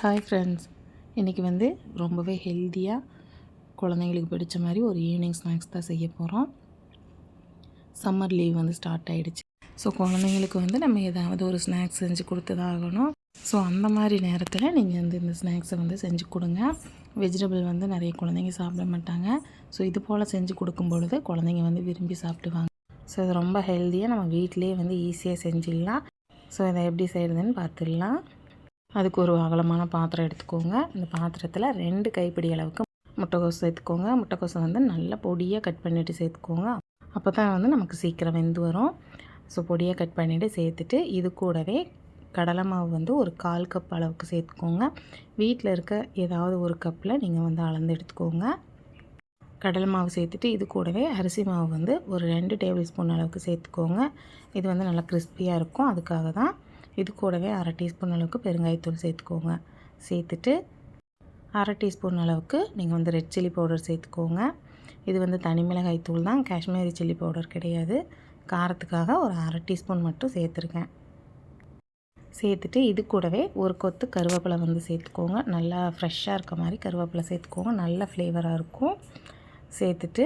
Hi friends இன்றைக்கி வந்து ரொம்பவே ஹெல்த்தியாக குழந்தைங்களுக்கு பிடிச்ச மாதிரி ஒரு ஈவினிங் ஸ்நாக்ஸ் தான் செய்ய போகிறோம் சம்மர் லீவ் வந்து ஸ்டார்ட் ஆகிடுச்சு ஸோ குழந்தைங்களுக்கு வந்து நம்ம ஏதாவது ஒரு ஸ்நாக்ஸ் செஞ்சு கொடுத்து தான் ஆகணும் ஸோ அந்த மாதிரி நேரத்தில் நீங்கள் வந்து இந்த ஸ்நாக்ஸை வந்து செஞ்சு கொடுங்க. வெஜிடபிள் வந்து நிறைய குழந்தைங்க சாப்பிட மாட்டாங்க. ஸோ இது போல் செஞ்சு கொடுக்கும் பொழுது குழந்தைங்க வந்து விரும்பி சாப்பிடுவாங்க. ஸோ இது ரொம்ப ஹெல்த்தியாக நம்ம வீட்டிலே வந்து ஈஸியாக செஞ்சிடலாம். ஸோ இதை எப்படி செய்கிறதுன்னு பார்த்துடலாம். அதுக்கு ஒரு அகலமான பாத்திரம் எடுத்துக்கோங்க. இந்த பாத்திரத்தில் ரெண்டு கைப்பிடி அளவுக்கு முட்டைக்கோஸ் சேர்த்துக்கோங்க. முட்டைக்கோஸை வந்து நல்லா பொடியாக கட் பண்ணிவிட்டு சேர்த்துக்கோங்க. அப்போ தான் வந்து நமக்கு சீக்கிரம் வெந்து வரும். ஸோ பொடியாக கட் பண்ணிவிட்டு சேர்த்துட்டு இது கூடவே கடலை மாவு வந்து ஒரு கால் கப் அளவுக்கு சேர்த்துக்கோங்க. வீட்டில் இருக்க ஏதாவது ஒரு கப்பில் நீங்கள் வந்து அளந்து எடுத்துக்கோங்க. கடலை மாவு சேர்த்துட்டு இது கூடவே அரிசி மாவு வந்து ஒரு ரெண்டு டேபிள் ஸ்பூன் அளவுக்கு சேர்த்துக்கோங்க. இது வந்து நல்லா கிறிஸ்பியாக இருக்கும். அதுக்காக தான் இது கூடவே அரை டீஸ்பூன் அளவுக்கு பெருங்காயத்தூள் சேர்த்துக்கோங்க. சேர்த்துட்டு அரை டீஸ்பூன் அளவுக்கு நீங்கள் வந்து ரெட் சில்லி பவுடர் சேர்த்துக்கோங்க. இது வந்து தனி மிளகாய் தூள் தான் காஷ்மீரி சில்லி பவுடர் கிடையாது. காரத்துக்காக ஒரு அரை டீஸ்பூன் மட்டும் சேர்த்துருக்கேன். சேர்த்துட்டு இது கூடவே ஒரு கொத்து கருவேப்பிலை வந்து சேர்த்துக்கோங்க. நல்லா ஃப்ரெஷ்ஷாக இருக்க மாதிரி கருவேப்பிலை சேர்த்துக்கோங்க. நல்ல ஃப்ளேவராக இருக்கும். சேர்த்துட்டு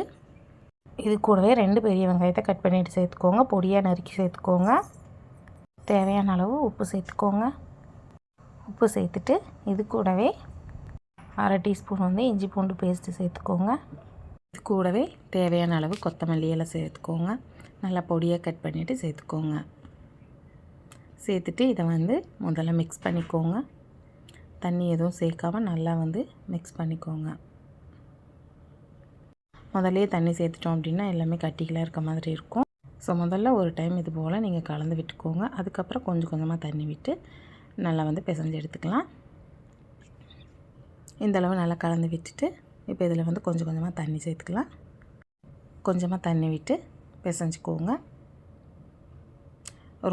இது கூடவே ரெண்டு பெரிய வெங்காயத்தை கட் பண்ணிவிட்டு சேர்த்துக்கோங்க. பொடியாக நறுக்கி சேர்த்துக்கோங்க. தேவையான அளவு உப்பு சேர்த்துக்கோங்க. உப்பு சேர்த்துட்டு இது கூடவே அரை டீஸ்பூன் வந்து இஞ்சி பூண்டு பேஸ்ட்டு சேர்த்துக்கோங்க. இது கூடவே தேவையான அளவு கொத்தமல்லி எல்லாம் சேர்த்துக்கோங்க. நல்லா பொடியாக கட் பண்ணிவிட்டு சேர்த்துக்கோங்க. சேர்த்துட்டு இதை வந்து முதல்ல மிக்ஸ் பண்ணிக்கோங்க. தண்ணி எதுவும் சேர்க்காமல் நல்லா வந்து மிக்ஸ் பண்ணிக்கோங்க. முதலே தண்ணி சேர்த்துட்டோம் அப்படின்னா எல்லாமே கட்டிகளாக இருக்க மாதிரி இருக்கும். ஸோ முதல்ல ஒரு டைம் இது போல் நீங்கள் கலந்து விட்டுக்கோங்க. அதுக்கப்புறம் கொஞ்சம் கொஞ்சமாக தண்ணி விட்டு நல்லா வந்து பிசைஞ்சு எடுத்துக்கலாம். இந்தளவு நல்லா கலந்து விட்டுட்டு இப்போ இதில் வந்து கொஞ்சம் கொஞ்சமாக தண்ணி சேர்த்துக்கலாம். கொஞ்சமாக தண்ணி விட்டு பிசைஞ்சிக்கோங்க.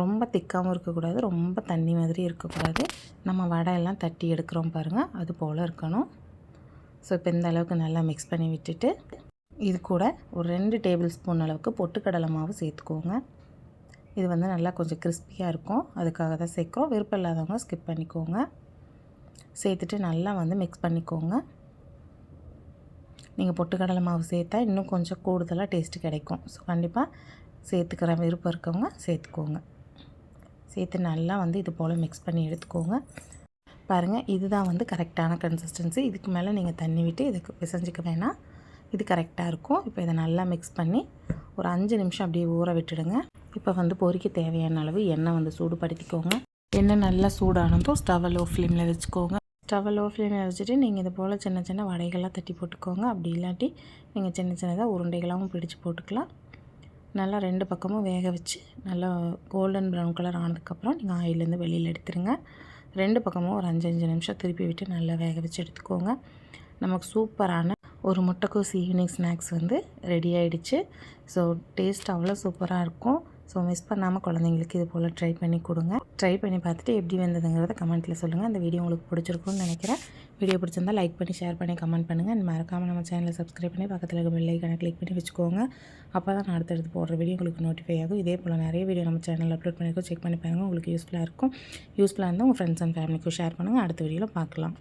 ரொம்ப திக்காகவும் இருக்கக்கூடாது ரொம்ப தண்ணி மாதிரி இருக்கக்கூடாது. நம்ம வடையெல்லாம் தட்டி எடுக்கிறோம் பாருங்கள் அது போல் இருக்கணும். ஸோ இப்போ இந்த அளவுக்கு நல்லா மிக்ஸ் பண்ணி விட்டுட்டு இது கூட ஒரு ரெண்டு டேபிள் ஸ்பூன் அளவுக்கு பொட்டுக்கடலை மாவு சேர்த்துக்கோங்க. இது வந்து நல்லா கொஞ்சம் கிறிஸ்பியாக இருக்கும். அதுக்காக தான் சேர்க்குறோம். விருப்பம் இல்லாதவங்க ஸ்கிப் பண்ணிக்கோங்க. சேர்த்துட்டு நல்லா வந்து மிக்ஸ் பண்ணிக்கோங்க. நீங்கள் பொட்டுக்கடலை மாவு சேர்த்தா இன்னும் கொஞ்சம் கூடுதலாக டேஸ்ட்டு கிடைக்கும். ஸோ கண்டிப்பாக சேர்த்துக்கிற விருப்பம் இருக்கவங்க சேர்த்துக்கோங்க. சேர்த்து நல்லா வந்து இது போல் மிக்ஸ் பண்ணி எடுத்துக்கோங்க. பாருங்கள் இதுதான் வந்து கரெக்டான கன்சிஸ்டன்சி இதுக்கு மேலே நீங்கள் தண்ணி விட்டு இதுக்கு பிசைஞ்சிக்க வேணாம். இது கரெக்டாக இருக்கும். இப்போ இதை நல்லா மிக்ஸ் பண்ணி ஒரு அஞ்சு நிமிஷம் அப்படியே ஊற விட்டுடுங்க. இப்போ வந்து பொறிக்க தேவையான அளவு எண்ணெய் வந்து சூடுபடுத்திக்கோங்க. எண்ணெய் நல்லா சூடானதும் ஸ்டவ் லோ ஃப்ளேமில் வச்சுக்கோங்க ஸ்டவ் லோ ஃப்ளேமில் வச்சுட்டு நீங்கள் இது போல் சின்ன சின்ன வடைகள்லாம் தட்டி போட்டுக்கோங்க. அப்படி இல்லாட்டி நீங்கள் சின்ன சின்னதாக உருண்டைகளாகவும் பிடிச்சி போட்டுக்கலாம். நல்லா ரெண்டு பக்கமும் வேக வச்சு நல்லா கோல்டன் ப்ரௌன் கலர் ஆனதுக்கப்புறம் நீங்கள் ஆயிலேருந்து வெளியில் எடுத்துருங்க. ரெண்டு பக்கமும் ஒரு அஞ்சு அஞ்சு நிமிஷம் திருப்பி விட்டு நல்லா வேக வச்சு எடுத்துக்கோங்க. நமக்கு சூப்பரான ஒரு முட்டைக்கோஸ் ஈவினிங் ஸ்நாக்ஸ் வந்து ரெடி ஆகிடுச்சு ஸோ டேஸ்ட் அவ்வளோ சூப்பராக இருக்கும். ஸோ மிஸ் பண்ணாமல் குழந்தைங்களுக்கு இது போல் ட்ரை பண்ணி கொடுங்க. ட்ரை பண்ணி பார்த்துட்டு எப்படி வந்ததுங்கிறத கமெண்ட்டில் சொல்லுங்கள் அந்த வீடியோ உங்களுக்கு பிடிச்சிருக்கும்னு நினைக்கிறேன். வீடியோ பிடிச்சிருந்தால் லைக் பண்ணி ஷேர் பண்ணி கமெண்ட் பண்ணுங்கள் அண்ட் மறக்காமல் நம்ம சேனலை சப்ஸ்கிரைப் பண்ணி பக்கத்தில் இருக்க பெல்லைக்கான கிளிக் பண்ணி வச்சுக்கோங்க. அப்போ தான் நான் அடுத்தடுத்து போடுற வீடியோ உங்களுக்கு நோட்டிஃபை ஆகும். இதே போல் நிறைய வீடியோ நம்ம சேனலில் அப்லோட் பண்ணியிருக்கோம் செக் பண்ணி பாருங்கள் உங்களுக்கு யூஸ்ஃபுல்லாக இருக்கும். யூஸ்ஃபுல்லாக இருந்தால் உங்கள் ஃப்ரெண்ட்ஸ் அண்ட் ஃபேமிலிக்கும் ஷேர் பண்ணுங்கள் அடுத்த வீடியோவில் பார்க்கலாம்.